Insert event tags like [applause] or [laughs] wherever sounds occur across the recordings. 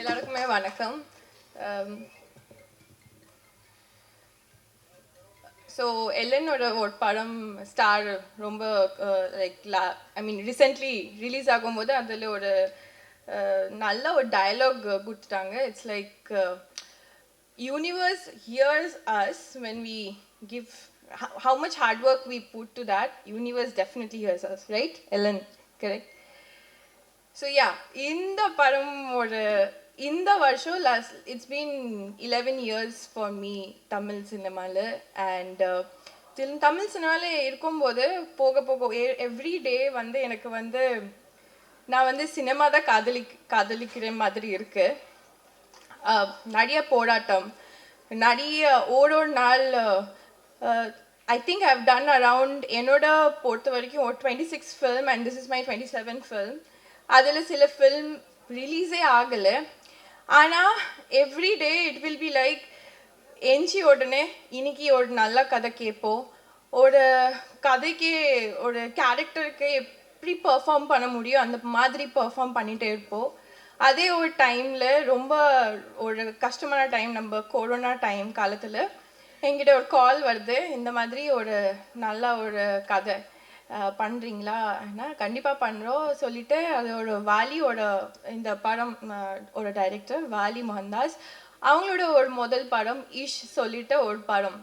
எல்லாருக்குமே வணக்கம். ஸோ எல்லனோட ஒரு படம் ஸ்டார் ரொம்ப லைக் லா ஐ மீன் ரீசெண்ட்லி ரிலீஸ் ஆகும்போது அதில் ஒரு நல்ல ஒரு டயலாக் கொடுத்துட்டாங்க. It's like universe hears us when we give how much hard work we put to that universe definitely hears us right Ellan correct so யா இந்த படம் ஒரு இந்த வருஷம் last it's been eleven years for me Tamil சினிமாவில் uh, and Tamil சினிமாவில் இருக்கும்போது போக போக எவ்ரி டே வந்து எனக்கு வந்து நான் வந்து சினிமா தான் காதலி காதலிக்கிற மாதிரி இருக்கு. Uh, நிறைய போராட்டம் நிறைய ஒரு ஒரு நாள் I think I've done around என்னோட பொறுத்த வரைக்கும் ஒரு twenty six film and this is my twenty seven film அதில் சில ஃபில்ம் ரிலீஸே ஆகலை. ஆனால் every day it will be like எஞ்சி உடனே இன்னைக்கு ஒரு நல்ல கதை கேட்போம். ஒரு கதைக்கு ஒரு கேரக்டருக்கு எப்படி பெர்ஃபார்ம் பண்ண முடியும் அந்த மாதிரி பெர்ஃபார்ம் பண்ணிகிட்டே இருப்போம். அதே ஒரு டைமில் ரொம்ப ஒரு கஷ்டமான டைம் நம்ம கொரோனா டைம் காலத்தில் என்கிட்ட ஒரு கால் வருது. இந்த மாதிரி ஒரு நல்ல ஒரு கதை. பண்ணுறீங்களா கண்டிப்பாக பண்ணுறோம் சொல்லிட்டு அதோட வாலியோட இந்த படம் ஒரு டைரக்டர் வாலி மோகன்தாஸ் அவங்களோட ஒரு முதல் படம் இஷ் சொல்லிட்டு ஒரு படம்.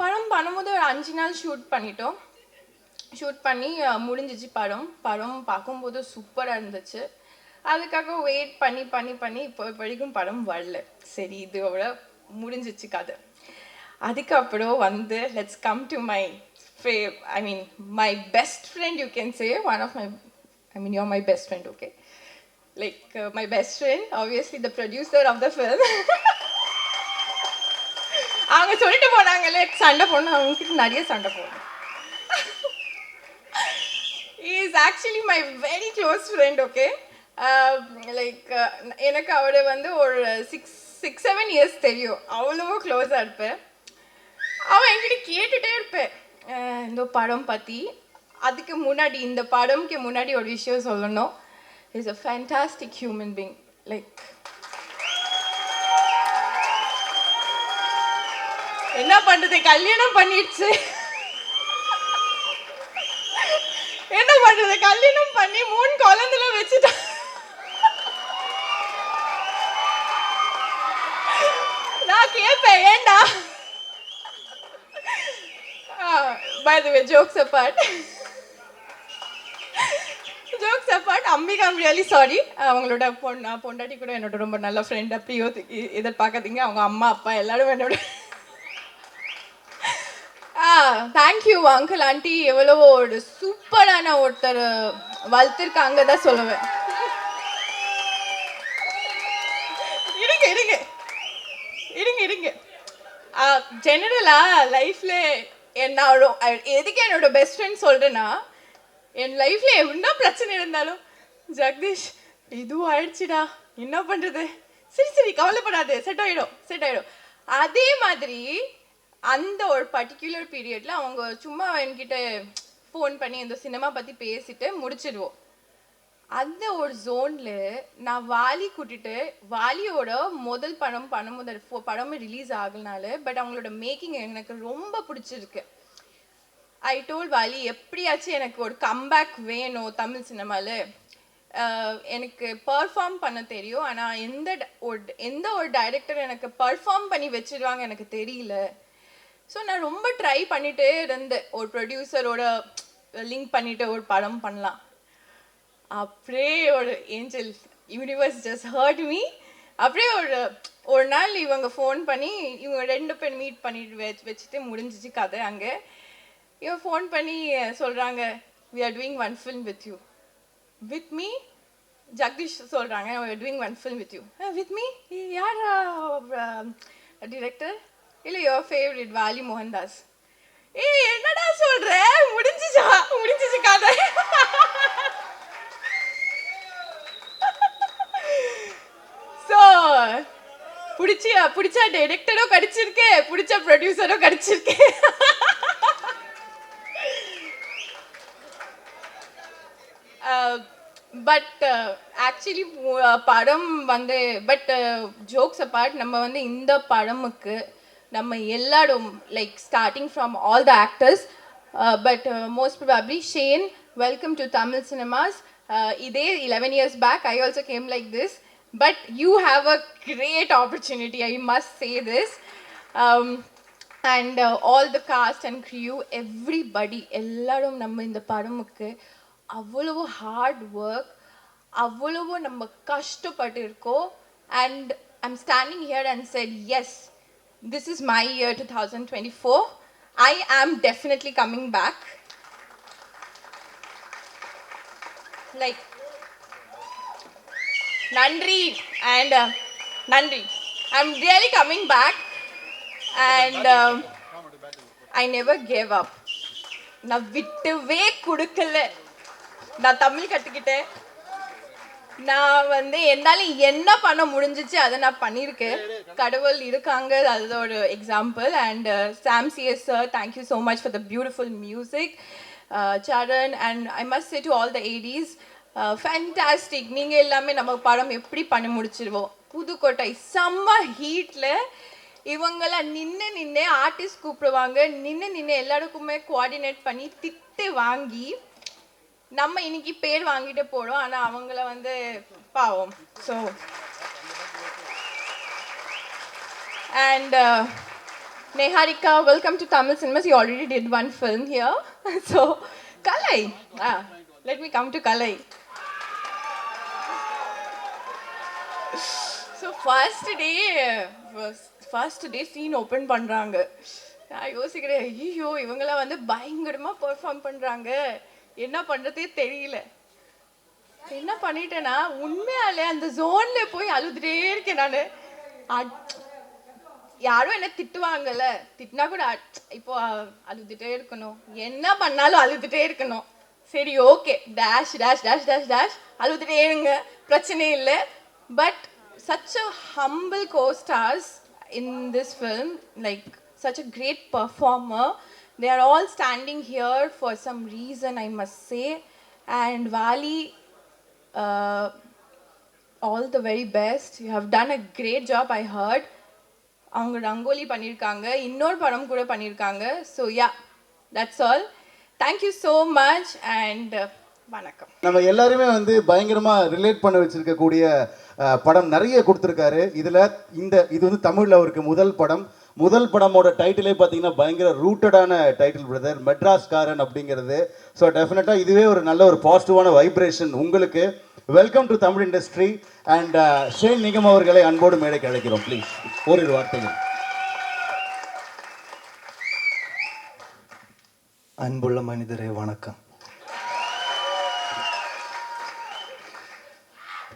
படம் பண்ணும்போது ஒரு அஞ்சு நாள் ஷூட் பண்ணிட்டோம். ஷூட் பண்ணி முடிஞ்சிச்சு படம். படம் பார்க்கும்போது சூப்பராக இருந்துச்சு. அதுக்காக வெயிட் பண்ணி பண்ணி பண்ணி இப்போ வரைக்கும் படம் வரல. சரி இதோட முடிஞ்சிச்சு கதை. அதுக்கப்புறம் வந்து லெட்ஸ் கம் டு மை ஃபே I mean my best friend you can say one of my I mean my best friend, friend okay like my best friend obviously the producer of the film. [laughs] அவங்க சொல்லிட்டு போனாங்களே சண்டை போடணும் அவங்ககிட்ட நிறைய சண்டை போடணும். Is actually my very close friend okay like எனக்கு அவரை வந்து ஒரு சிக்ஸ் சிக்ஸ் செவன் இயர்ஸ் தெரியும். அவ்வளவோ க்ளோஸாக இருப்பேன். அவன் என்கிட்ட கேட்டுகிட்டே இருப்பேன். இந்த படம் பற்றி அதுக்கு முன்னாடி இந்த படம்க்கு முன்னாடி ஒரு விஷயம் சொல்லணும். Is a fantastic human being like என்ன பண்றது? கல்யாணம் பண்ணிடுச்சு. என்ன பண்றது? கல்யாணம் பண்ணி மூணு குழந்தைல வச்சுட்டா. நான் கேட்பேன் ஏண்டா by the way jokes apart jokes apart Ambika I'm really sorry அவங்களோட பொண்ணு பொண்டாட்டி கூட என்னோட ரொம்ப நல்ல ஃப்ரெண்டாக அப்பயோ எதிர்பார்க்காதீங்க. அவங்க அம்மா அப்பா எல்லாரும் என்னோட ஆ தேங்க்யூ அங்கிள் ஆண்டி எவ்வளோ ஒரு சூப்பரான ஒருத்தர் வளர்த்துருக்காங்க தான் சொல்லுவேன். இருங்க இருங்க. இருங்க இருங்க. ஜெனரலாக லைஃப்பில் என்னோட எதுக்கு என்னோட பெஸ்ட் ஃப்ரெண்ட் சொல்கிறேன்னா என் லைஃப்பில் என்ன பிரச்சனை இருந்தாலும் ஜெகதீஷ் இதுவும் ஆயிடுச்சுடா. என்ன பண்ணுறது சரி சரி கவலைப்படாது. செட் ஆகிடும் செட் ஆகிடும் அதே மாதிரி அந்த ஒரு பர்டிகுலர் பீரியடில் அவங்க சும்மா என்கிட்ட ஃபோன் பண்ணி இந்த சினிமா பற்றி பேசிட்டு முடிச்சிடுவோம். அந்த ஒரு ஜோனில் நான் வாலி கூட்டிட்டு வாலியோட முதல் படம் பண்ணும்போது முதல் படமும் ரிலீஸ் ஆகலனால பட் அவங்களோட மேக்கிங் எனக்கு ரொம்ப பிடிச்சிருக்கு. ஐ டோல் வாலி எப்படியாச்சும் எனக்கு ஒரு கம்பேக் வேணும் தமிழ் சினிமாவில் எனக்கு பர்ஃபார்ம் பண்ண தெரியும் ஆனால் எந்த ட- ஒரு எந்த ஒரு டைரக்டர் எனக்கு பர்ஃபார்ம் பண்ணி வச்சிருவாங்க எனக்கு தெரியல. ஸோ நான் ரொம்ப ட்ரை பண்ணிகிட்டே இருந்தேன். ஒரு ப்ரொடியூசரோட லிங்க் பண்ணிவிட்டு ஒரு படம் பண்ணலாம். அப்படியே ஒரு angel universe just heard me அப்படியே ஒரு ஒரு நாள் இவங்க ஃபோன் பண்ணி இவங்க ரெண்டு பேர் மீட் பண்ணிட்டு வச்சு வச்சுட்டு முடிஞ்சிச்சு கதை அங்கே. இவன் ஃபோன் பண்ணி சொல்கிறாங்க we are doing one film with you with me Jagdish சொல்கிறாங்க we are doing one film with you with me யார்? டிரெக்டர் இல்லை யுவர் ஃபேவரட் வாலி மோகன்தாஸ் ஏய் என்னடா சொல்கிற முடிஞ்சிச்சா முடிஞ்சிச்சு கதை [laughs] ஸோ பிடிச்சி பிடிச்சா டைரக்டரோ கிடைச்சிருக்கு. பிடிச்ச ப்ரொடியூசரோ கிடைச்சிருக்கு. But uh, actually uh, uh, படம் வந்து பட் ஜோக்ஸ் அப்பார்ட் நம்ம வந்து இந்த படமுக்கு நம்ம எல்லாரும் like starting from all the actors but most probably Shane welcome to Tamil cinemas இதே eleven years back I also came like this but you have a great opportunity I must say this and all the cast and crew everybody எல்லாரும் நம்ம இந்த படமுக்கு அவ்வளவு hard work அவ்வளவு நம்ம கஷ்டப்பட்டு இருக்கோம். And I'm standing here and said yes this is my year two thousand twenty four I am definitely coming back like நன்றி and um, நன்றி. I am really coming back and I never gave up நான் விட்டுவே கொடுக்கல. நான் தமிழ் கற்றுக்கிட்டேன் நான் வந்து என்னால் என்ன பண்ண முடிஞ்சிச்சு அதை நான் பண்ணியிருக்கேன். கடவுள் இருக்காங்க அதோட ஒரு example and Sam CS sir thank you so much for the beautiful music Charan and I must say to all the ADs fantastic நீங்கள் எல்லாமே நம்ம படம் எப்படி பண்ணி முடிச்சிருவோம்? புதுக்கோட்டை. செம்ம ஹீட்டில் இவங்கெல்லாம் நின்று நின்று ஆர்டிஸ்ட் கூப்பிடுவாங்க. நின்று நின்று எல்லாருக்குமே கோஆர்டினேட் பண்ணி திட்டு வாங்கி நம்ம இன்னைக்கு பேர் வாங்கிட்டு போகிறோம் ஆனால் அவங்கள வந்து பாவம். So and Neharika welcome to Tamil cinemas you already did one film here so Kalai let me come to Kalai so first day first day scene open பண்ணுறாங்க நான் யோசிக்கிறேன் ஐயோ இவங்களாம் வந்து பயங்கரமாக பெர்ஃபார்ம் பண்ணுறாங்க என்ன பண்ணுறதே தெரியல. என்ன பண்ணிட்டேன்னா உண்மையாலே அந்த ஜோன்ல போய் அழுதுட்டே இருக்கேன் நான். யாரும் என்ன திட்டுவாங்கல்ல. திட்டினா கூட இப்போ அழுதுட்டே இருக்கணும். என்ன பண்ணாலும் அழுதுட்டே இருக்கணும். சரி okay dash dash dash dash dash அழுதுட்டே இருங்க. பிரச்சனை இல்லை. But such a humble co stars in this film like such a great performer they are all standing here for some reason I must say and Vaali all the very best you have done a great job I heard அவங்க ரங்கோலி பண்ணியிருக்காங்க இன்னொரு படம் கூட பண்ணியிருக்காங்க so ya that's all thank you so much and வணக்கம் நம்ம எல்லாருமே வந்து பயங்கரமாக ரிலேட் பண்ண வச்சுருக்கக்கூடிய படம் நிறைய கொடுத்துருக்காரு. இதில் இந்த இது வந்து தமிழில் அவருக்கு முதல் படம். முதல் படமோட டைட்டிலே பார்த்தீங்கன்னா பயங்கர ரூட்டடான டைட்டில் பிரதர் மெட்ராஸ்காரன் அப்படிங்கிறது. ஸோ டெஃபினட்டாக இதுவே ஒரு நல்ல ஒரு பாசிட்டிவான வைப்ரேஷன் உங்களுக்கு. Welcome to Tamil industry and Shane Nigam அவர்களை அன்போடு மேடைக்கு அழைக்கிறோம் ப்ளீஸ் ஓரிரு வார்த்தைகள். அன்புள்ள மனிதரே வணக்கம்.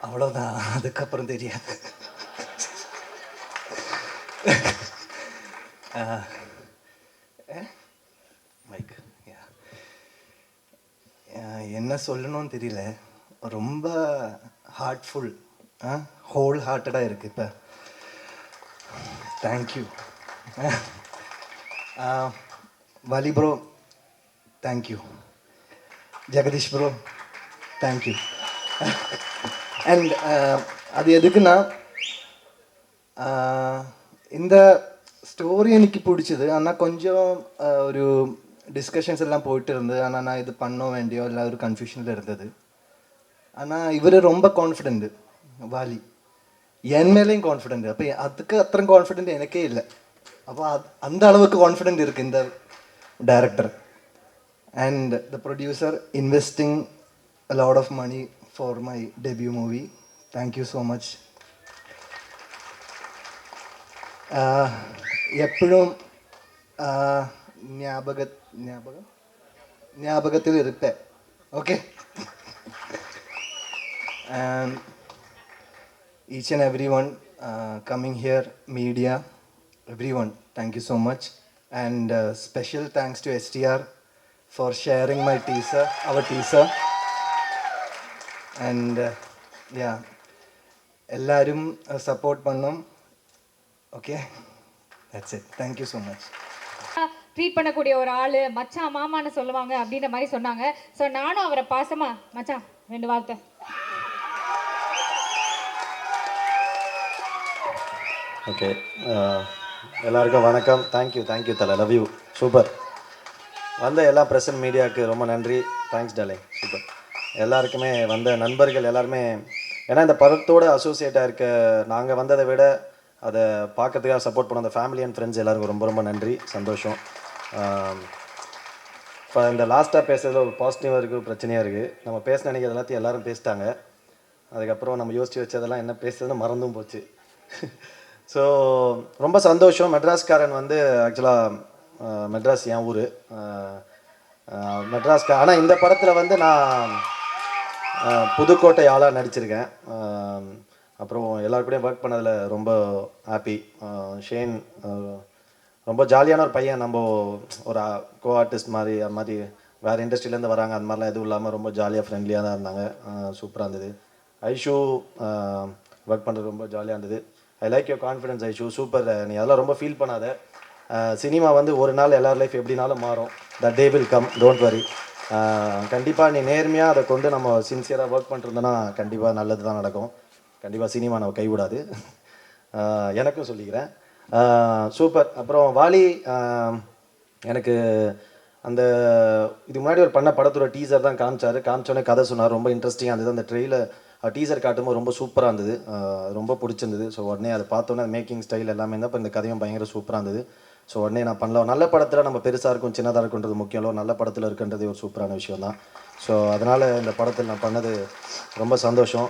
அவ்வளோதான் அதுக்கப்புறம் தெரியாது. மைக் என்ன சொல்லணும்னு தெரியல. ரொம்ப ஹார்ட்ஃபுல் ஹோல் ஹார்ட்டடாக இருக்கு இப்போ. Thank you Vaali bro thank you Jagadish bro thank you and uh, அது எதுக்குன்னா இந்த ஸ்டோரி எனக்கு பிடிச்சது. ஆனால் கொஞ்சம் ஒரு டிஸ்கஷன்ஸ் எல்லாம் போயிட்டு இருந்தது. ஆனால் நான் இது பண்ண வேண்டியோ இல்லை ஒரு கன்ஃபியூஷனில் இருந்தது. ஆனால் இவர் ரொம்ப கான்ஃபிடென்ட் வாலி. என் மேலேயும் கான்ஃபிடென்ட் அப்போ அதுக்கு அத்தனை கான்ஃபிடென்ட் எனக்கே இல்லை. அப்போ அது அந்த அளவுக்கு கான்ஃபிடென்ட் இருக்கு இந்த director and the producer investing lot of money for my debut movie thank you so much എപ്പോഴും ജ്ഞാപക ജ്ഞാപകം? ജ്ഞാപകത്തിൽ ഇരുട്ടെ. Okay each and every one coming here media every one thank you so much and special thanks to S T R for sharing my teaser our teaser and யா எல்லாரும் support பண்ணோம் okay that's it thank you so much treat பண்ணக்கூடிய ஒரு ஆள் மச்சான் மாமான்னு சொல்லுவாங்க அப்படின்ற மாதிரி சொன்னாங்க. ஸோ நானும் அவரை பாசமா மச்சான் ரெண்டு வார்த்தை. ஓகே uh, எல்லாருக்கும் வணக்கம். தேங்க்யூ தேங்க்யூ தலை. லவ் யூ சூப்பர் வந்த எல்லா பிரசன்ட் மீடியாவுக்கு ரொம்ப நன்றி. தேங்க்ஸ் டலை சூப்பர் எல்லாருக்குமே வந்த நண்பர்கள் எல்லாருமே ஏன்னா இந்த படத்தோட அசோசியேட்டாக இருக்க நாங்கள் வந்ததை விட அதை பார்க்கறதுக்காக சப்போர்ட் பண்ண அந்த ஃபேமிலி அண்ட் ஃப்ரெண்ட்ஸ் எல்லாருக்கும் ரொம்ப ரொம்ப நன்றி சந்தோஷம். இப்போ இந்த லாஸ்ட்டாக பேசுறது ஒரு பாசிட்டிவாக இருக்குது பிரச்சனையாக இருக்குது நம்ம பேச நினைக்கிறது எல்லாத்தையும் எல்லாரும் பேசிட்டாங்க. அதுக்கப்புறம் நம்ம யோசித்து வச்சதெல்லாம் என்ன பேசுறதுன்னு மறந்தும் போச்சு. ஸோ ரொம்ப சந்தோஷம். மெட்ராஸ்காரன் வந்து ஆக்சுவலாக மெட்ராஸ் என் ஊர். மெட்ராஸ்கார் ஆனால் இந்த படத்தில் வந்து நான் புதுக்கோட்டை ஆளாக நடிச்சிருக்கேன். அப்புறம் எல்லாரு கூடயும் ஒர்க் பண்ணதில் ரொம்ப ஹாப்பி ஷேன் ரொம்ப ஜாலியான ஒரு பையன். நம்ம ஒரு கோ ஆர்டிஸ்ட் மாதிரி அது மாதிரி வேறு இண்டஸ்ட்ரியிலேருந்து வராங்க. அந்த மாதிரிலாம் எதுவும் இல்லாமல் ரொம்ப ஜாலியாக ஃப்ரெண்ட்லியாக தான் இருந்தாங்க. சூப்பராக இருந்தது. ஐஷு ஒர்க் பண்ணுறது ரொம்ப ஜாலியாக இருந்தது. I like your confidence Aishu. Super நீ அதெல்லாம் ரொம்ப ஃபீல் பண்ணாத. சினிமா வந்து ஒரு நாள் எல்லார் லைஃப் எப்படினாலும் மாறும். The day will come don't worry கண்டிப்பாக நீ நேர்மையாக அதை கொண்டு நம்ம சின்சியராக ஒர்க் பண்ணிருந்தோன்னா கண்டிப்பாக நல்லது தான் நடக்கும். கண்டிப்பாக சினிமா நம்ம கைவிடாது. எனக்கும் சொல்லிக்கிறேன். சூப்பர். அப்புறம் வாலி எனக்கு அந்த இதுக்கு முன்னாடி ஒரு பண்ண படத்தோட டீசர் தான் காமிச்சார். காமிச்சோடனே கதை சொன்னார். ரொம்ப இன்ட்ரெஸ்டிங்காக இருந்தது. அந்த ட்ரெயில டீசர் காட்டும்போது ரொம்ப சூப்பராக இருந்தது. ரொம்ப பிடிச்சிருந்தது. ஸோ உடனே அதை பார்த்தோன்னே மேக்கிங் ஸ்டைல் எல்லாமே இருந்தால் இப்போ இந்த கதையும் பயங்கர சூப்பராக இருந்தது. ஸோ உடனே நான் பண்ணலாம். நல்ல படத்தில் நம்ம பெருசாக இருக்கும் சின்னதாக இருக்குன்றது முக்கியம் இல்லை. நல்ல படத்தில் இருக்குன்றது ஒரு சூப்பரான விஷயம் தான் ஸோ அதனால் இந்த படத்தில் நான் பண்ணது ரொம்ப சந்தோஷம்.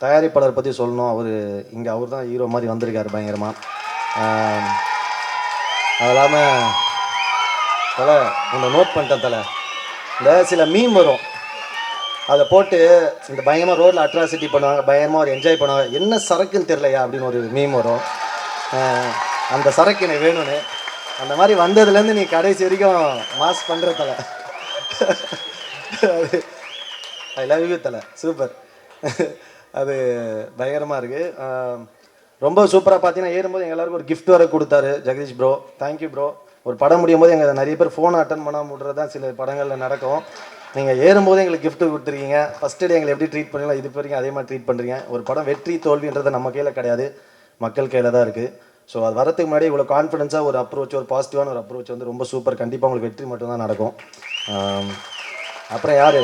தயாரிப்பாளர் பற்றி சொல்லணும். அவர் இங்கே அவர் தான் ஹீரோ மாதிரி வந்திருக்கார் பயங்கரமாக அது இல்லாமல் தலை உன்னை நோட் பண்ணிட்டேன் தலை. இந்த சில மீம் வரும். அதை போட்டு இந்த பயங்கரமாக ரோட்டில் அட்ராசிட்டி பண்ணுவாங்க பயங்கரமாக ஒரு என்ஜாய் பண்ணுவாங்க. என்ன சரக்குன்னு தெரிலையா அப்படின்னு ஒரு மீம் வரும். அந்த சரக்கு எனக்கு வேணும்னு. அந்த மாதிரி வந்ததுலேருந்து நீ கடைசி வரைக்கும் மாஸ் பண்ணுற தலை. ஐ லவ் யூ தலை. சூப்பர் அது பயங்கரமாக இருக்குது ரொம்ப சூப்பராக பார்த்தீங்கன்னா ஏறும்போது எங்க எல்லாருக்கும் ஒரு கிஃப்ட் வர கொடுத்தாரு ஜெகதீஷ் ப்ரோ தேங்க்யூ ப்ரோ ஒரு படம் முடியும் போது எங்கள் நிறைய பேர் ஃபோன் அட்டன் பண்ணாமல் விட்றது தான் சில படங்களில் நடக்கும். நீங்கள் ஏறும்போது எங்களுக்கு கிஃப்ட்டு கொடுத்துருக்கீங்க. ஃபஸ்ட் டே எங்களை எப்படி ட்ரீட் பண்ணீங்களோ இது வரைக்கும் அதே மாதிரி ட்ரீட் பண்ணுறீங்க ஒரு படம் வெற்றி தோல்வின்றது நம்ம கையில் கிடையாது. மக்கள் கையில் தான் இருக்குது ஸோ அது வரதுக்கு முன்னாடி இவ்வளோ கான்ஃபிடென்ஸாக ஒரு அப்ரோச் ஒரு பாசிட்டிவான ஒரு அப்ரோச் வந்து ரொம்ப சூப்பர் கண்டிப்பாக உங்களுக்கு வெற்றி மட்டும்தான் நடக்கும். அப்புறம் யார்?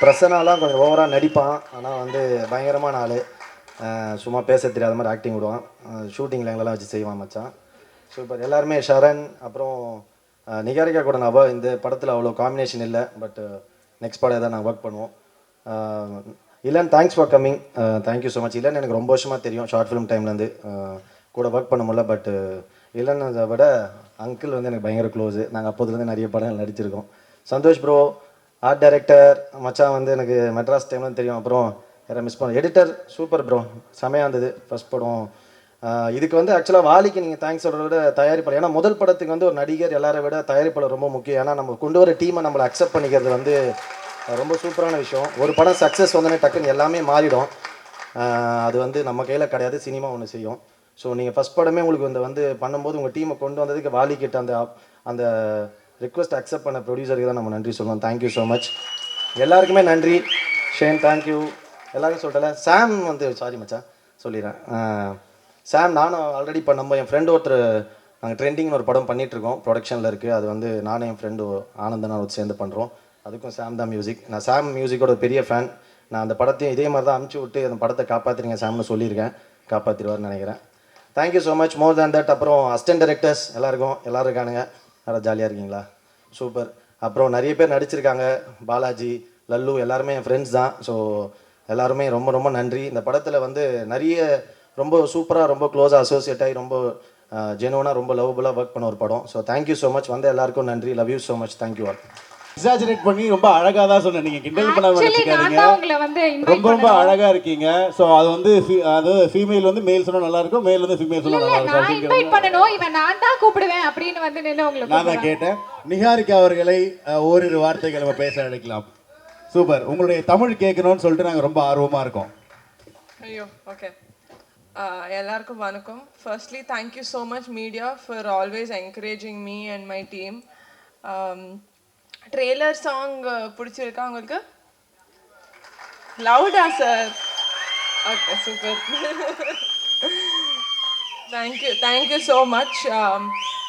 பிரசனாலாம் கொஞ்சம் ஓவராக நடிப்பான். ஆனால் வந்து பயங்கரமான ஆள். சும்மா பேச தெரியாத மாதிரி ஆக்டிங் விடுவான். ஷூட்டிங்கில் எங்களெல்லாம் வச்சு செய்வான் மச்சான். சூப்பர் எல்லாருமே ஷரண் அப்புறம் நிகாரிகா கூட நான் இந்த படத்தில் அவ்வளோ காம்பினேஷன் இல்லை. பட் நெக்ஸ்ட் படம் எதாவது நாங்கள் ஒர்க் பண்ணுவோம். அஹ், thanks for coming thank you so much Ilan எனக்கு ரொம்ப வருஷமாக தெரியும். ஷார்ட் ஃபிலிம் டைம்லேருந்து கூட ஒர்க் பண்ண முடியல பட் இல்லைன்னதை விட அங்கிள் வந்து எனக்கு பயங்கர க்ளோஸு நாங்கள் அப்போதுலேருந்து நிறைய படங்கள் நடிச்சிருக்கோம். சந்தோஷ் ப்ரோ ஆர்ட் டைரக்டர் மச்சான் வந்து எனக்கு மெட்ராஸ் டைம்லாம் தெரியும். அப்புறம் யாரை மிஸ் பண்ண எடிட்டர் சூப்பர் ப்ரோ செமையாக இருந்தது ஃபஸ்ட் படம். இதுக்கு வந்து ஆக்சுவலாக வாலிக்கு நீங்கள் தேங்க்ஸ் சொல்கிறத விட தயாரிப்பாளர். ஏன்னா முதல் படத்துக்கு வந்து ஒரு நடிகர் எல்லாரை விட தயாரிப்பாளர் ரொம்ப முக்கியம். ஏன்னா நம்ம கொண்டு வர டீமை நம்மளை அக்செப்ட் பண்ணிக்கிறது வந்து ரொம்ப சூப்பரான விஷயம். ஒரு படம் சக்ஸஸ் வந்தோடனே டக்குன்னு எல்லாமே மாறிடும். அது வந்து நம்ம கையில் கிடையாது சினிமா ஒன்று செய்யும். ஸோ நீங்கள் ஃபஸ்ட் படமே உங்களுக்கு இந்த வந்து பண்ணும்போது உங்கள் டீமை கொண்டு வந்ததுக்கு வாலி கிட்ட அந்த அந்த ரிக்வஸ்ட் அக்செப்ட் பண்ண ப்ரொடியூசருக்கு தான் நம்ம நன்றி சொல்லுவோம் தேங்க்யூ ஸோ மச் எல்லாருக்குமே நன்றி. ஷேன் தேங்க்யூ எல்லாருக்கும் சொல்லிட்டல. சாம் வந்து சாரி மச்சான் சொல்லிடுறேன். சாம் நானும் ஆல்ரெடி இப்போ நம்ம என் ஃப்ரெண்டு ஒருத்தர் நாங்கள் ட்ரெண்டிங்னு ஒரு படம் பண்ணிகிட்ருக்கோம் ப்ரொடக்ஷனில் இருக்குது அது வந்து நானும் என் ஃப்ரெண்டு ஆனந்தன் ஒரு சேர்ந்து பண்ணுறோம் அதுக்கும் சாம் தான் மியூசிக் நான் சாம் மியூசிக்கோட பெரிய ஃபேன் நான் அந்த படத்தையும் இதே மாதிரி தான் அமுச்சு விட்டு அந்த படத்தை காப்பாற்றுறீங்க சாம்னு சொல்லியிருக்கேன். காப்பாற்றிடுவார்னு நினைக்கிறேன். Thank you so much more than that அப்புறம் அசிஸ்டன்ட் டேரக்டர்ஸ் எல்லாருக்கும் எல்லோரும் இருக்கானுங்க. நல்லா ஜாலியாக இருக்கீங்களா? சூப்பர் அப்புறம் நிறைய பேர் நடிச்சிருக்காங்க. பாலாஜி லல்லு எல்லாருமே என் ஃப்ரெண்ட்ஸ் தான். ஸோ எல்லாருமே ரொம்ப ரொம்ப நன்றி. இந்த படத்தில் வந்து நிறைய ரொம்ப சூப்பராக ரொம்ப க்ளோஸாக அசோசியேட் ஆகி ரொம்ப ஜெனுவனாக ரொம்ப லவ்வபுளாக ஒர்க் பண்ண ஒரு படம். ஸோ தேங்க்யூ ஸோ மச் வந்த எல்லாருக்கும் நன்றி. Love you so much thank you all exaggerate பண்ணி ரொம்ப அழகா தான் சொன்னேன். நீங்க கிண்டல் வந்து invite ரொம்ப ரொம்ப. அழகா இருக்கீங்க. ஸோ அது வந்து அது ஃபீமேல் வந்து மேல் சொன்னா நல்லா இருக்கும் மேல் வந்து ஃபீமேல் சொன்னா நல்லா இருக்கும். நான் இன்வைட் பண்ணணும். இவன் நான் தான் கூப்பிடுவேன் அப்படின்னு வந்து நின்று உங்களை நான் தான். கேட்டேன். நிகாரிகா அவர்களை ஓரிரு வார்த்தைகள் நம்ம பேச அழைக்கலாம். சூப்பர் உங்களுடைய தமிழ் கேட்கணும்னு சொல்லிட்டு நாங்க ரொம்ப ஆர்வமா இருக்கோம். ஐயோ ஓகே எல்லாருக்கும் வணக்கம். Firstly thank you so much media for always encouraging me and my team trailer song பிடிச்சிருக்கா உங்களுக்கு லவுடா sir okay super Thank you. Thank you so much. Um,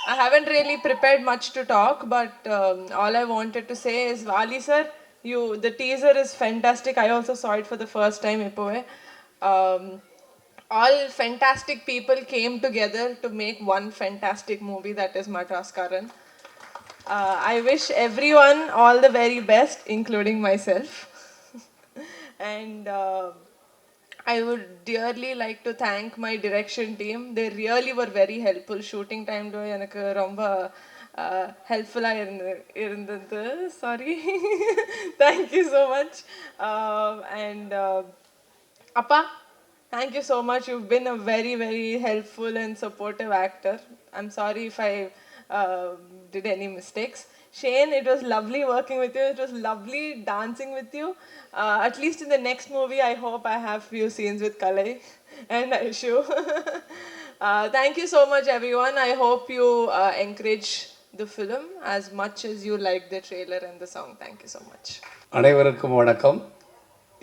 I haven't really prepared much to talk, but um, all I wanted to say is, Vali sir, you the teaser is fantastic. I also saw it for the first time, Ipoe. Um, all fantastic people came together to make one fantastic movie that is Madras Karan. Uh, I wish everyone all the very best, including myself. [laughs] and uh, I would dearly like to thank my direction team. They really were very helpful. Shooting time lo எனக்கு ரொம்ப ஹெல்ப்ஃபுல்லாக இருந்து இருந்தது sorry [laughs] thank you so much and அப்பா thank you so much you've been a very very helpful and supportive actor i'm sorry if i uh, did any mistakes shane it was lovely working with you it was lovely dancing with you uh, at least in the next movie i hope i have few scenes with kalai [laughs] and aishu [laughs] uh, thank you so much everyone i hope you uh, encourage the film as much as you like the trailer and the song thank you so much அனைவருக்கும் வணக்கம்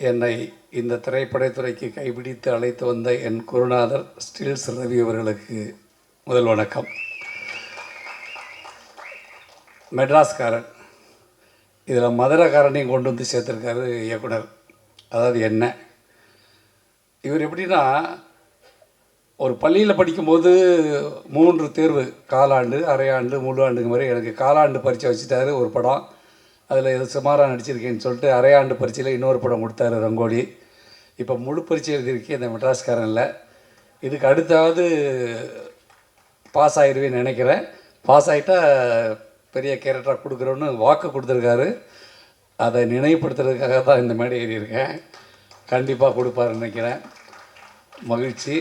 என்னை இந்த திரைப்படத்துறைக்கு கைபிடித்து அழைத்து வந்த என் குருநாதர் stills Ravi அவர்களுக்கு முதல் வணக்கம் மெட்ராஸ்காரன். இதில் மதுரைக்காரனையும் கொண்டு வந்து சேர்த்துருக்காரு இயக்குனர். அதாவது என்ன? இவர் எப்படின்னா ஒரு பள்ளியில் படிக்கும்போது மூன்று தேர்வு காலாண்டு அரையாண்டு முழு ஆண்டுங்க மாதிரி எனக்கு காலாண்டு பரீட்சை வச்சுட்டாரு ஒரு படம். அதில் எது சுமாராக நடிச்சிருக்கேன்னு சொல்லிட்டு அரையாண்டு பரீட்சையில் இன்னொரு படம் கொடுத்தாரு ரங்கோலி. இப்போ முழு பரீட்சை எழுதியிருக்கேன் இந்த மெட்ராஸ்காரனில். இதுக்கு அடுத்தாவது பாஸ் ஆயிடுவேன்னு நினைக்கிறேன். பாஸ் ஆகிட்டால் பெரிய கேரக்டராக கொடுக்குறோன்னு வாக்கு கொடுத்துருக்காரு. அதை நினைவுபடுத்துறதுக்காக தான் இந்த மேடை ஏறியிருக்கேன். கண்டிப்பாக கொடுப்பாருன்னு நினைக்கிறேன். மகிழ்ச்சி.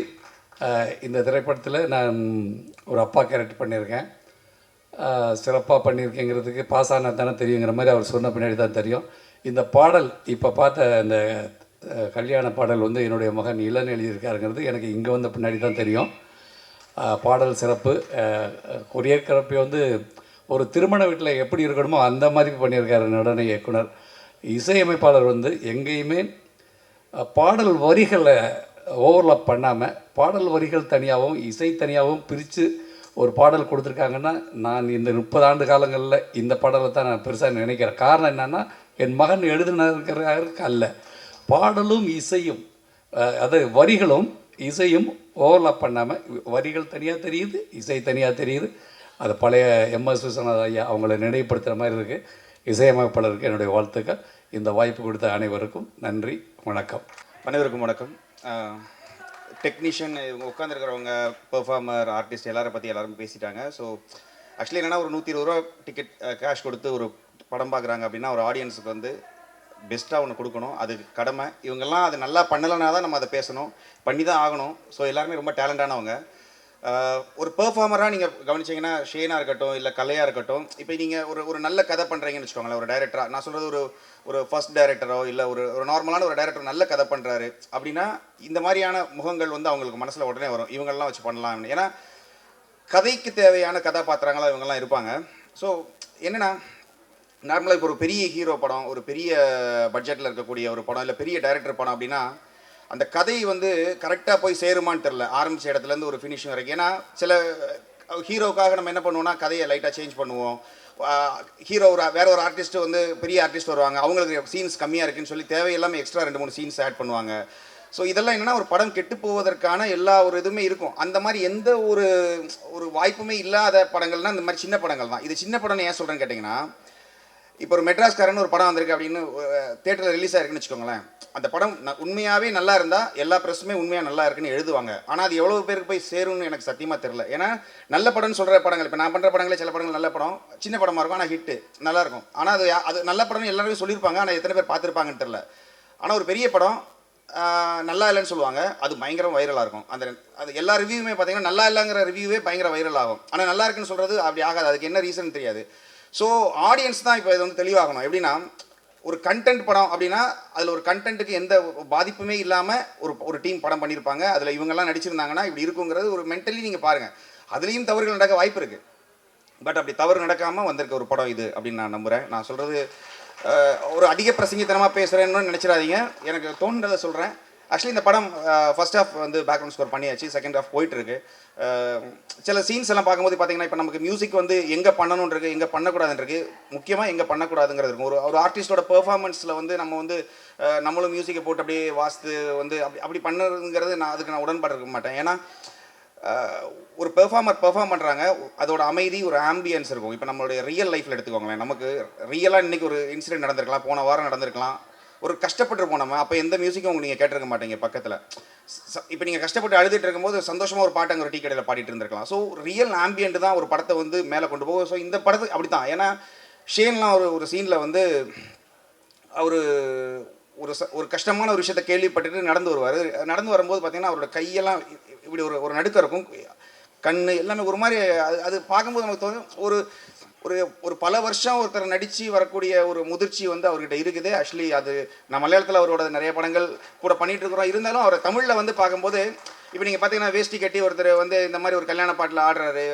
இந்த திரைப்படத்தில் நான் ஒரு அப்பா கேரக்டர் பண்ணியிருக்கேன். சிறப்பாக பண்ணியிருக்கேங்கிறதுக்கு பாஸ் ஆனால் தானே தெரியுங்கிற மாதிரி அவர் சொன்ன பின்னாடி தான் தெரியும். இந்த பாடல் இப்போ பார்த்த இந்த கல்யாண பாடல் வந்து என்னுடைய மகன் இளன் எழுதியிருக்காருங்கிறது எனக்கு இங்கே வந்த பின்னாடி தான் தெரியும். பாடல் சிறப்பு. கொரியர் கலப்பி வந்து ஒரு திருமண வீட்டில் எப்படி இருக்கணுமோ அந்த மாதிரி பண்ணியிருக்காரு நடன இயக்குனர். இசையமைப்பாளர் வந்து எங்கேயுமே பாடல் வரிகளை ஓவர்லாப் பண்ணாமல் பாடல் வரிகள் தனியாகவும் இசை தனியாகவும் பிரித்து ஒரு பாடல் கொடுத்துருக்காங்கன்னா நான் இந்த முப்பது ஆண்டு காலங்களில் இந்த பாடலை தான் நான் பெருசாக நினைக்கிறேன். காரணம் என்னென்னா என் மகன் எழுதினருக்கு அல்ல. பாடலும் இசையும் அது வரிகளும் இசையும் ஓவர்லாப் பண்ணாமல் வரிகள் தனியாக தெரியுது இசை தனியாக தெரியுது. அது பழைய எம்எஸ் விஸ்வநாத ஐயா அவங்கள நினைவுபடுத்துகிற மாதிரி இருக்குது இசையமைப்பாளருக்கு என்னுடைய வாழ்த்துக்கள். இந்த வாய்ப்பு கொடுத்த அனைவருக்கும் நன்றி வணக்கம். அனைவருக்கும் வணக்கம். டெக்னீஷியன் இவங்க உட்காந்துருக்கிறவங்க பெர்ஃபார்மர் ஆர்டிஸ்ட் எல்லாரை பற்றி எல்லாரும் பேசிட்டாங்க. ஸோ ஆக்சுவலி என்னென்னா ஒரு நூற்றி இருபது ரூபா டிக்கெட் கேஷ் கொடுத்து ஒரு படம் பார்க்குறாங்க அப்படின்னா ஒரு ஆடியன்ஸுக்கு வந்து பெஸ்ட்டாக ஒன்று கொடுக்கணும். அது கடமை. இவங்கெல்லாம் அது நல்லா பண்ணலைனா தான் நம்ம அதை பேசணும். பண்ணி தான் ஆகணும். ஸோ எல்லாருமே ரொம்ப டேலண்டானவங்க ஒரு பெர்ஃபார்மராக நீங்கள் கவனிச்சீங்கன்னா ஷேனாக இருக்கட்டும் இல்லை கலையாக இருக்கட்டும் இப்போ நீங்கள் ஒரு ஒரு நல்ல கதை பண்ணுறீங்கன்னு வச்சுக்கோங்களேன் ஒரு டைரக்டராக நான் சொல்கிறது ஒரு ஒரு ஃபர்ஸ்ட் டைரக்டரோ இல்லை ஒரு ஒரு நார்மலான ஒரு டைரக்டர் நல்ல கதை பண்ணுறாரு அப்படின்னா இந்த மாதிரியான முகங்கள் வந்து அவங்களுக்கு மனசில் உடனே வரும். இவங்கள்லாம் வச்சு பண்ணலாம் ஏன்னா கதைக்கு தேவையான கதாபாத்திரங்களாக இவங்கெல்லாம் இருப்பாங்க. ஸோ என்னென்னா நார்மலாக இப்போ ஒரு பெரிய ஹீரோ படம் ஒரு பெரிய பட்ஜெட்டில் இருக்கக்கூடிய ஒரு படம் இல்லை பெரிய டைரக்டர் படம் அப்படின்னா அந்த கதை வந்து கரெக்டாக போய் சேருமான்னு தெரில ஆரம்பித்த இடத்துலேருந்து ஒரு ஃபினிஷிங் வரைக்கும். ஏன்னா சில ஹீரோக்காக நம்ம என்ன பண்ணுவோம்னா கதையை லைட்டாக சேஞ்ச் பண்ணுவோம். ஹீரோ ஒரு வேற ஒரு ஆர்டிஸ்ட் வந்து பெரிய ஆர்டிஸ்ட் வருவாங்க. அவங்களுக்கு சீன்ஸ் கம்மியாக இருக்குன்னு சொல்லி தேவையில்லாமல் எக்ஸ்ட்ரா ரெண்டு மூணு சீன்ஸ் ஆட் பண்ணுவாங்க. ஸோ இதெல்லாம் என்னன்னா ஒரு படம் கெட்டு போவதற்கான எல்லா ஒரு இதுவுமே இருக்கும். அந்த மாதிரி எந்த ஒரு ஒரு வாய்ப்புமே இல்லாத படங்கள்னா இந்த மாதிரி சின்ன படங்கள் தான் இது சின்ன படம்னு ஏன் சொல்கிறேன்னு கேட்டிங்கன்னா இப்போ ஒரு மெட்ராஸ்காரன் ஒரு படம் வந்திருக்கு அப்படின்னு தேட்டரில் ரிலீஸ் ஆயிருக்குன்னு வச்சுக்கோங்களேன். அந்த படம் ந- நல்லா இருந்தால் எல்லா ப்ரெஸ்ஸுமே உண்மையாக நல்லா இருக்குன்னு எழுதுவாங்க. ஆனால் அது எவ்வளோ பேருக்கு போய் சேரும்னு எனக்கு சத்தியமாக தெரில ஏன்னா நல்ல படம்னு சொல்கிற படங்கள் இப்போ நான் பண்ணுற படங்களே சில படங்கள் நல்ல படம் சின்ன படமாக இருக்கும் ஆனால் ஹிட்டு நல்லாயிருக்கும் ஆனால் அது அது நல்ல படம்னு எல்லாருமே சொல்லியிருப்பாங்க ஆனால் எத்தனை பேர் பார்த்துருப்பாங்கன்னு தெரில ஆனால் ஒரு பெரிய படம் நல்லா இல்லைன்னு சொல்லுவாங்க அது பயங்கரம் வைரலாக இருக்கும். அந்த அது எல்லா ரிவ்யூவுமே பார்த்தீங்கன்னா நல்லா இல்லைங்கிற ரிவ்யூவே பயங்கர வைரல் ஆகும் ஆனால் நல்லா இருக்குன்னு சொல்கிறது அப்படி ஆகாது. அதுக்கு என்ன ரீசன் தெரியாது. ஸோ ஆடியன்ஸ் தான் இப்போ இது வந்து தெளிவாகணும். எப்படின்னா ஒரு கண்டென்ட் படம் அப்படின்னா அதில் ஒரு கண்டென்ட்டுக்கு எந்த பாதிப்புமே இல்லாமல் ஒரு ஒரு டீம் படம் பண்ணியிருப்பாங்க. அதில் இவங்கெல்லாம் நடிச்சிருந்தாங்கன்னா இப்படி இருக்குங்கிறது ஒரு மென்டலி நீங்கள் பாருங்கள் அதுலேயும் தவறுகள் நடக்க வாய்ப்பு இருக்குது பட் அப்படி தவறு நடக்காமல் வந்திருக்க ஒரு படம் இது அப்படின்னு நான் நம்புகிறேன் நான் சொல்கிறது ஒரு அதிக பிரசங்கித்தனமாக பேசுகிறேன்னு நினச்சிடாதீங்க. எனக்கு தோன்றதை சொல்கிறேன் ஆக்சுவலி இந்த படம் ஃபஸ்ட் ஹாஃப் வந்து பேக்ரவுண்ட் ஸ்கோர் பண்ணியாச்சு. செகண்ட் ஹாஃப் போயிட்டுருக்கு சில சீன்ஸ் எல்லாம் பார்க்கும்போது பார்த்தீங்கன்னா இப்போ நமக்கு மியூசிக் வந்து எங்கே பண்ணணுன்றது எங்கே பண்ணக்கூடாதுன்றது முக்கியமாக எங்கே பண்ணக்கூடாதுங்கிறது இருக்கும். ஒரு ஒரு ஆர்டிஸ்டோட பெர்ஃபார்மன்ஸில் வந்து நம்ம வந்து நம்மளும் மியூசிக்கை போட்டு அப்படியே வாஸ்து வந்து அப்படி அப்படி பண்ணுறதுங்கிறது நான் அதுக்கு நான் உடன்பாடு இருக்க மாட்டேன். ஏன்னா ஒரு பெர்ஃபார்மர் பெர்ஃபார்ம் பண்ணுறாங்க அதோட அமைதி ஒரு ஆம்பியன்ஸ் இருக்கும். இப்போ நம்மளுடைய ரியல் லைஃப்பில் எடுத்துக்கோங்களேன். நமக்கு ரியலாக இன்றைக்கி ஒரு இன்சிடென்ட் நடந்திருக்கலாம் போன வாரம் நடந்திருக்கலாம். ஒரு கஷ்டப்பட்டுருப்போம் நம்ம. அப்போ எந்த மியூசிக்கும் உங்களுக்கு நீங்கள் கேட்டிருக்க மாட்டீங்க பக்கத்தில். இப்போ நீங்கள் கஷ்டப்பட்டு அழுதுட்டு இருக்கும்போது சந்தோஷமாக ஒரு பாட்டு அங்கே ஒரு டீ கடையில் பாடிட்டு இருந்திருக்கலாம். ஸோ ரியல் ஆம்பியன்ட் தான் ஒரு படத்தை வந்து மேலே கொண்டு போகும். ஸோ இந்த படத்துக்கு அப்படி தான் ஏன்னா ஷேன்லாம் ஒரு ஒரு சீனில் வந்து அவர் ஒரு ச ஒரு கஷ்டமான ஒரு விஷயத்தை கேள்விப்பட்டுட்டு நடந்து வருவார். நடந்து வரும்போது பார்த்தீங்கன்னா அவரோட கையெல்லாம் இப்படி ஒரு ஒரு நடுக்கம் இருக்கும். கண் எல்லாமே ஒரு மாதிரி அது அது பார்க்கும்போது நமக்கு தோணும் ஒரு ஒரு ஒரு பல வருஷம் ஒருத்தர் நடித்து வரக்கூடிய ஒரு முதிர்ச்சி வந்து அவர்கிட்ட இருக்குது. ஆக்சுவலி அது நான் மலையாளத்தில் அவரோட நிறைய படங்கள் கூட பண்ணிகிட்டு இருக்கிறோம். இருந்தாலும் அவரை தமிழில் வந்து பார்க்கும்போது இப்போ நீங்கள் பார்த்தீங்கன்னா வேஷ்டி கட்டி ஒருத்தர் வந்து இந்த மாதிரி ஒரு கல்யாண பாட்டில் ஆடுறாரு.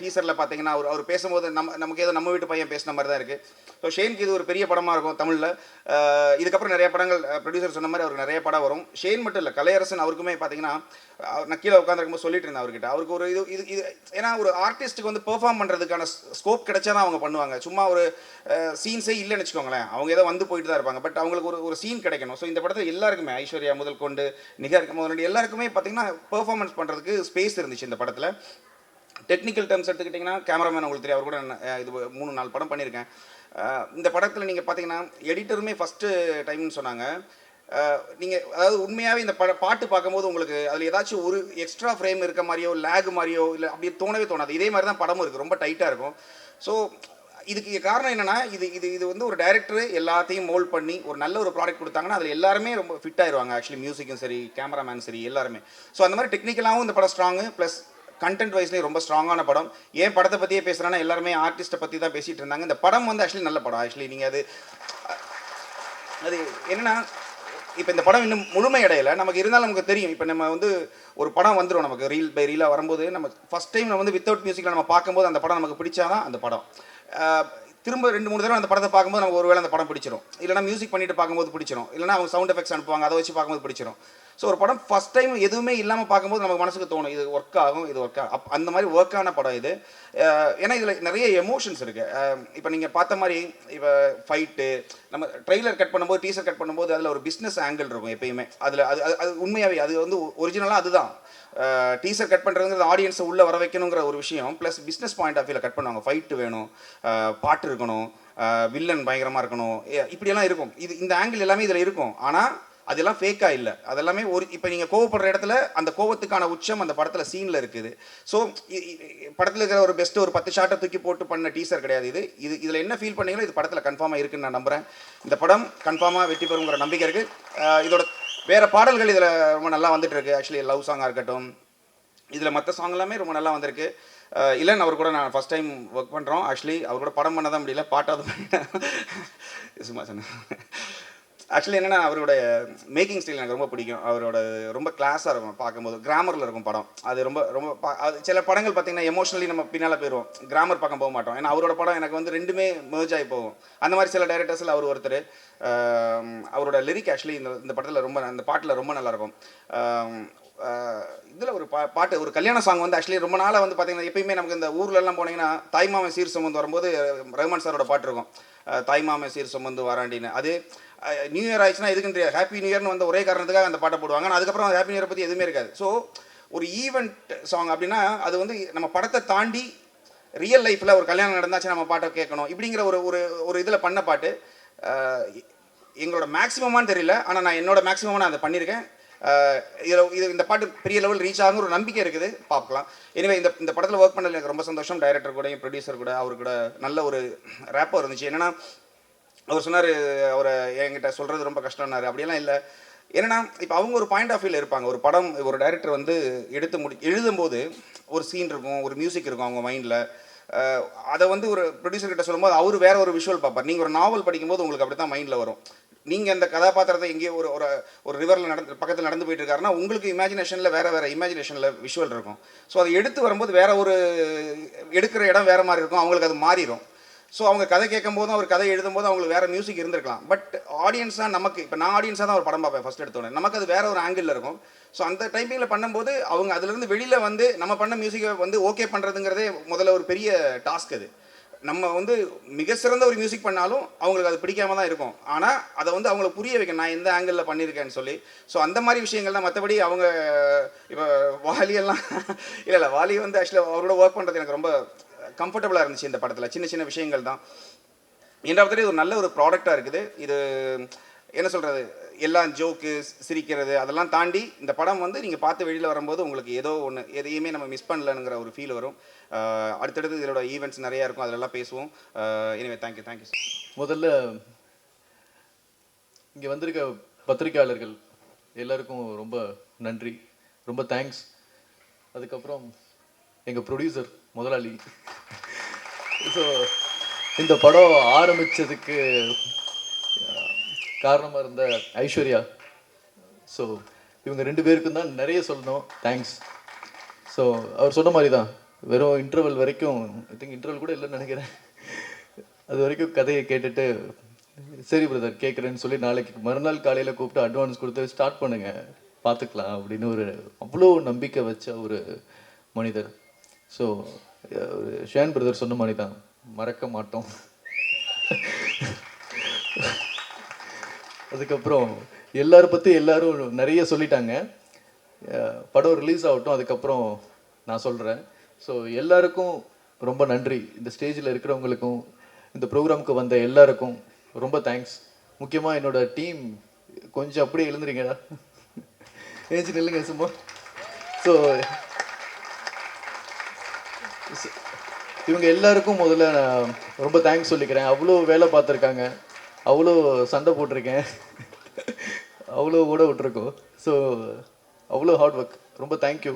டீசரில் பார்த்தீங்கன்னா அவர் அவர் பேசும்போது நம்ம நமக்கு ஏதோ நம்ம வீட்டு பையன் பேசின மாதிரி தான் இருக்குது ஸோ ஷேனுக்கு இது ஒரு பெரிய படமாக இருக்கும் தமிழில். இதுக்கப்புறம் நிறைய படங்கள் ப்ரொடியூசர் சொன்ன மாதிரி அவருக்கு நிறைய படம் வரும். ஷேன் மட்டும் இல்லை கலையரசன் அவருக்குமே பார்த்தீங்கன்னா அவர் நான் கீழே உட்காந்துருக்கும்போது சொல்லிட்டு இருந்தேன் அவர்கிட்ட. அவருக்கு ஒரு இது இது இது ஏன்னா ஒரு ஆர்டிஸ்ட்டுக்கு வந்து பெர்ஃபார்ம் பண்ணுறதுக்கான ஸ்கோப் கிடைச்சா தான் அவங்க பண்ணுவாங்க. சும்மா ஒரு சீன்ஸே இல்லைன்னு வச்சுக்கோங்களேன். அவங்க ஏதோ வந்து போயிட்டு தான் இருப்பாங்க. பட் அவங்களுக்கு ஒரு ஒரு சீன் கிடைக்கணும். ஸோ இந்த படத்தில் எல்லாருக்குமே ஐஸ்வர்யா முதல் கொண்டு நிகர் முதல் எல்லாருக்குமே பார்த்தீங்கன்னா பெர்ஃபார்மன்ஸ் பண்ணுறதுக்கு ஸ்பேஸ் இருந்துச்சு இந்த படத்தில். டெக்னிக்கல் டேர்ம்ஸ் எடுத்துக்கிட்டிங்கன்னா கேமராமேன் உங்களுக்கு தெரியும் அவர் கூட நான், இது மூணு நாலு படம் பண்ணியிருக்கேன். இந்த படத்தில் நீங்கள் பார்த்தீங்கன்னா எடிட்டருமே ஃபஸ்ட்டு டைம்னு சொன்னாங்க. நீங்கள் அதாவது உண்மையாகவே இந்த பட பாட்டு பார்க்கும்போது உங்களுக்கு அதில் ஏதாச்சும் ஒரு எக்ஸ்ட்ரா ஃப்ரேம் இருக்க மாதிரியோ லேக் மாதிரியோ இல்லை அப்படியே தோணவே தோணாது. இதே மாதிரி தான் படமும் இருக்குது ரொம்ப டைட்டாக இருக்கும். ஸோ இதுக்கு காரணம் என்னென்னா இது இது இது வந்து ஒரு டைரக்டர் எல்லாத்தையும் மோல்ட் பண்ணி ஒரு நல்ல ஒரு ப்ராடக்ட் கொடுத்தாங்கன்னா அதில் எல்லாருமே ரொம்ப ஃபிட் ஆயிடுவாங்க ஆக்சுவலி மியூசிக்கும் சரி கேமராமேன் சரி எல்லாருமே. ஸோ அந்த மாதிரி டெக்னிக்கலாகவும் இந்த படம் ஸ்ட்ராங்கு ப்ளஸ் கண்டென்ட் வைஸ்லேயும் ரொம்ப ஸ்ட்ராங்கான படம். ஏன் படத்தை பற்றியே பேசுகிறேன்னா எல்லாருமே ஆர்டிஸ்ட்டை பற்றி தான் பேசிகிட்டு இருந்தாங்க. இந்த படம் வந்து ஆக்சுவலி நல்ல படம். ஆக்சுவலி நீங்கள் அது அது என்னன்னா இப்போ இந்த படம் இன்னும் முழுமை அடையில. நமக்கு இருந்தாலும் நமக்கு தெரியும். இப்போ நம்ம வந்து ஒரு படம் வந்துடும் நமக்கு. ரீல் பை ரீலாக வரும்போது நம்ம ஃபஸ்ட் டைம் நம்ம வந்து வித்தவுட் மியூசிக்கில் நம்ம பார்க்கும்போது அந்த படம் நமக்கு பிடிச்சாதான் அந்த படம். திரும்ப ரெண்டு மூணு தடவை அந்த படத்தை பார்க்கும்போது நமக்கு ஒருவேளை அந்த படம் பிடிச்சிரும். இல்லைனா மியூசிக் பண்ணிட்டு பார்க்கும்போது பிடிச்சிரும். இல்லைனா அவங்க சவுண்ட் எஃபெக்ட்ஸ் அனுப்புவாங்க அதை வச்சு பார்க்கும்போது பிடிச்சிரும். ஸோ ஒரு படம் ஃபஸ்ட் டைம் எதுவுமே இல்லாமல் பார்க்கும்போது நமக்கு மனசுக்கு தோணும் இது ஒர்க் ஆகும் இது ஒர்க் ஆகும் அப் அந்த மாதிரி ஒர்க் ஆன படம் இது. ஏன்னா இதில் நிறைய எமோஷன்ஸ் இருக்குது இப்போ நீங்கள் பார்த்த மாதிரி இப்போ ஃபைட்டு நம்ம ட்ரெய்லர் கட் பண்ணும்போது டீசர் கட் பண்ணும்போது அதில் ஒரு பிஸ்னஸ் ஆங்கிள் இருக்கும் எப்பயுமே. அதில் அது அது- அது உண்மையாகவே அது வந்து ஒரிஜினலாக அதுதான். டீசர் கட் பண்ணுறதுங்கிறது ஆடியன்ஸை உள்ளே வர வைக்கணுங்கிற ஒரு விஷயம். ப்ளஸ் பிஸ்னஸ் பாயிண்ட் ஆஃப் வியூவில் கட் பண்ணுவாங்க. ஃபைட்டு வேணும் பாட்டு இருக்கணும் வில்லன் பயங்கரமாக இருக்கணும். ஏ- இப்படியெல்லாம் இருக்கும். இது இந்த ஆங்கிள் எல்லாமே இதில் இருக்கும். ஆனால் அதெல்லாம் ஃபேக்காக இல்லை. அதெல்லாமே ஒரு இப்போ நீங்கள் கோவப்படுற இடத்துல அந்த கோவத்துக்கான உச்சம் அந்த படத்தில் சீனில் இருக்குது. ஸோ படத்தில் இருக்கிற ஒரு பெஸ்ட்டு ஒரு பத்து ஷாட்டை தூக்கி போட்டு பண்ண டீசர் கிடையாது இது. இது இதில் என்ன ஃபீல் பண்ணீங்களோ இது படத்தில் கன்ஃபார்மாக இருக்குன்னு நான் நம்புகிறேன் இந்த படம் கன்ஃபார்மாக வெற்றி பெறுங்கிற நம்பிக்கை இருக்குது இதோட வேறு பாடல்கள் இதில் ரொம்ப நல்லா வந்துட்டு இருக்கு. ஆக்சுவலி லவ் சாங்காக இருக்கட்டும். இதில் மற்ற சாங் எல்லாமே ரொம்ப நல்லா வந்திருக்கு. இல்லைன்னு அவர் கூட நான் ஃபஸ்ட் டைம் ஒர்க் பண்ணுறோம் ஆக்சுவலி அவர் கூட படம் பண்ண தான் முடியல பாட்டாக பண்ணிட்டேன் சும்மா சொன்னேன். ஆக்சுவலி என்னென்னா அவரோட மேக்கிங் ஸ்டைல் எனக்கு ரொம்ப பிடிக்கும். அவரோட ரொம்ப கிளாஸாக இருக்கும் பார்க்கும்போது. கிராமரில் இருக்கும் படம். அது ரொம்ப ரொம்ப பா- அது சில படங்கள் பார்த்தீங்கன்னா எமோஷனலி நம்ம பின்னால் போயிடுவோம் கிராமர் பக்கம் போக மாட்டோம். ஏன்னா அவரோட படம் எனக்கு வந்து ரெண்டுமே merge ஆகி போகும். அந்த மாதிரி சில டைரக்டர்ஸில் அவர் ஒருத்தர் அவரோட லிரிக் ஆக்சுவலி இந்த இந்த படத்தில் ரொம்ப அந்த பாட்டில் ரொம்ப நல்லாயிருக்கும் இதில் ஒரு பா பாட்டு ஒரு கல்யாண சாங் வந்து ஆக்சுவலி ரொம்ப நாளாக வந்து பார்த்தீங்கன்னா எப்பயுமே நமக்கு இந்த ஊர்லெல்லாம் போனீங்கன்னா தாய்மாமன் சீர் சுமந்து வரும்போது ரஹ்மான் சாரோட பாட்டு இருக்கும். தாய்மாமன் சீர் சுமந்து வராண்டின்னு. அது நியூ இயர் ஆயிடுச்சுன்னா எதுக்குன்னு தெரியாது. ஹாப்பி நியூ இயர்னு வந்த ஒரே காரணத்துக்காக அந்த பாட்டை போடுவாங்க. ஆனால் அதுக்கப்புறம் ஹாப்பி நியூ இயர் பற்றி எதுவுமே இருக்காது. ஸோ ஒரு ஈவெண்ட் சாங் அப்படின்னா அது வந்து நம்ம படத்தை தாண்டி ரியல் லைஃப்பில் ஒரு கல்யாணம் நடந்தாச்சு நம்ம பாட்டை கேட்கணும் இப்படிங்கிற ஒரு ஒரு ஒரு இதில் பண்ண பாட்டு எங்களோட மேக்ஸிமமானு தெரியல. ஆனால் நான் என்னோட மேக்ஸிமமாக நான் அதை பண்ணியிருக்கேன். இதில் இது இந்த பாட்டு பெரிய லெவல் ரீச் ஆகும் ஒரு நம்பிக்கை இருக்குது. பார்க்கலாம். எனவே இந்த இந்த படத்தில் ஒர்க் பண்ணல எனக்கு ரொம்ப சந்தோஷம். டைரக்டர் கூட ப்ரொடியூசர் கூட அவர் கூட நல்ல ஒரு ரேப்பர் இருந்துச்சு. என்னென்னா அவர் சொன்னார் அவரை என்கிட்ட சொல்கிறது ரொம்ப கஷ்டம்னாரு. அப்படியெல்லாம் இல்லை. என்னென்னா இப்போ அவங்க ஒரு பாயிண்ட் ஆஃப் வியூவில் இருப்பாங்க. ஒரு படம் ஒரு டைரக்டர் வந்து எடுத்து முடி எழுதும்போது ஒரு சீன் இருக்கும் ஒரு மியூசிக் இருக்கும் அவங்க மைண்டில் அதை வந்து ஒரு ப்ரொடியூசர்கிட்ட சொல்லும்போது அவர் வேற ஒரு விஷுவல் பார்ப்பார். நீங்கள் ஒரு நாவல் படிக்கும்போது உங்களுக்கு அப்படி தான் மைண்டில் வரும். நீங்கள் அந்த கதாபாத்திரத்தை எங்கேயோ ஒரு ஒரு ஒரு ரிவரில் நடந்து பக்கத்தில் நடந்து போயிட்டு இருக்காருன்னா உங்களுக்கு இமேஜினேஷனில் வேறு வேறு இமேஜினேஷனில் விஷுவல் இருக்கும். ஸோ அதை எடுத்து வரும்போது வேற ஒரு எடுக்கிற இடம் வேறு மாதிரி இருக்கும். அவங்களுக்கு அது மாறிடும் ஸோ அவங்க கதை கேட்கும் போதும் அவர் கதை எழுதும் போது அவங்களுக்கு வேறு மியூசிக் இருந்திருக்கலாம். பட் ஆடியன்ஸாக நமக்கு இப்போ நான் ஆடியன்ஸாக தான் ஒரு படம் பார்ப்பேன் ஃபர்ஸ்ட் எடுத்தோடனே. நமக்கு அது வேற ஒரு ஆங்கிளில் இருக்கும். ஸோ அந்த டைப்பிங்கில் பண்ணும்போது அவங்க அதுலேருந்து வெளியில் வந்து நம்ம பண்ண மியூசிக்கை வந்து ஓகே பண்ணுறதுங்கிறதே முதல்ல ஒரு பெரிய டாஸ்க் அது. நம்ம வந்து மிக சிறந்த ஒரு மியூசிக் பண்ணாலும் அவங்களுக்கு அது பிடிக்காம தான் இருக்கும். ஆனால் அதை வந்து அவங்களுக்கு புரிய வைக்க நான் எந்த ஆங்கிளில் பண்ணியிருக்கேன்னு சொல்லி. ஸோ அந்த மாதிரி விஷயங்கள் தான் மற்றபடி அவங்க இப்போ வாலியெல்லாம் இல்லை இல்லை வாலி வந்து ஆக்சுவலாக அவரோட ஒர்க் பண்ணுறது எனக்கு ரொம்ப கம்ஃபர்டபுளாக இருந்துச்சு இந்த படத்தில். சின்ன சின்ன விஷயங்கள் தான். என்றாவது இது ஒரு நல்ல ஒரு ப்ராடக்டாக இருக்குது. இது என்ன சொல்கிறது எல்லாம் ஜோக்கு சிரிக்கிறது அதெல்லாம் தாண்டி இந்த படம் வந்து நீங்கள் பார்த்து வெளியில் வரும்போது உங்களுக்கு ஏதோ ஒன்று எதையுமே நம்ம மிஸ் பண்ணலங்கிற ஒரு ஃபீல் வரும். அடுத்தடுத்து இதோட ஈவெண்ட்ஸ் நிறையா இருக்கும் அதிலெல்லாம் பேசுவோம். எனவே தேங்க்யூ தேங்க்யூ முதல்ல இங்கே வந்திருக்க பத்திரிக்கையாளர்கள் எல்லாருக்கும் ரொம்ப நன்றி. ரொம்ப தேங்க்ஸ் அதுக்கப்புறம் எங்கள் ப்ரொடியூசர் முதலாளி. ஸோ இந்த படம் ஆரம்பித்ததுக்கு காரணமாக இருந்த ஐஸ்வர்யா. ஸோ இவங்க ரெண்டு பேருக்கும் தான் நிறைய சொல்லணும். தேங்க்ஸ் ஸோ அவர் சொன்ன மாதிரி தான் வெறும் இன்டர்வல் வரைக்கும் ஐ திங்க் இன்டர்வல் கூட இல்லைன்னு நினைக்கிறேன். அது வரைக்கும் கதையை கேட்டுட்டு சரி பிரதர் கேட்குறேன்னு சொல்லி நாளைக்கு மறுநாள் காலையில் கூப்பிட்டு அட்வான்ஸ் கொடுத்து ஸ்டார்ட் பண்ணுங்கள் பார்த்துக்கலாம் அப்படின்னு ஒரு அவ்வளோ நம்பிக்கை வச்ச ஒரு மனிதர். ஸோ ஷேன் பிரதர் சொன்ன மாதிரி தான். மறக்க மாட்டோம். அதுக்கப்புறம் எல்லாரை பற்றி எல்லாரும் நிறைய சொல்லிட்டாங்க. படம் ரிலீஸ் ஆகட்டும் அதுக்கப்புறம் நான் சொல்கிறேன் ஸோ எல்லாருக்கும் ரொம்ப நன்றி. இந்த ஸ்டேஜில் இருக்கிறவங்களுக்கும் இந்த ப்ரோக்ராமுக்கு வந்த எல்லாருக்கும் ரொம்ப தேங்க்ஸ் முக்கியமாக என்னோடய டீம் கொஞ்சம் அப்படியே எழுந்துறீங்கடா ஏஞ்சி நில்லுங்க சும்மா. ஸோ இவங்க எல்லாருக்கும் முதல்ல நான் ரொம்ப தேங்க்ஸ் சொல்லிக்கிறேன். அவ்வளோ வேலை பார்த்துருக்காங்க. அவ்வளோ சண்டை போட்டிருக்கேன். அவ்வளோ ஓட விட்ருக்கோம் ஸோ அவ்வளோ ஹார்ட் ஒர்க் ரொம்ப தேங்க்யூ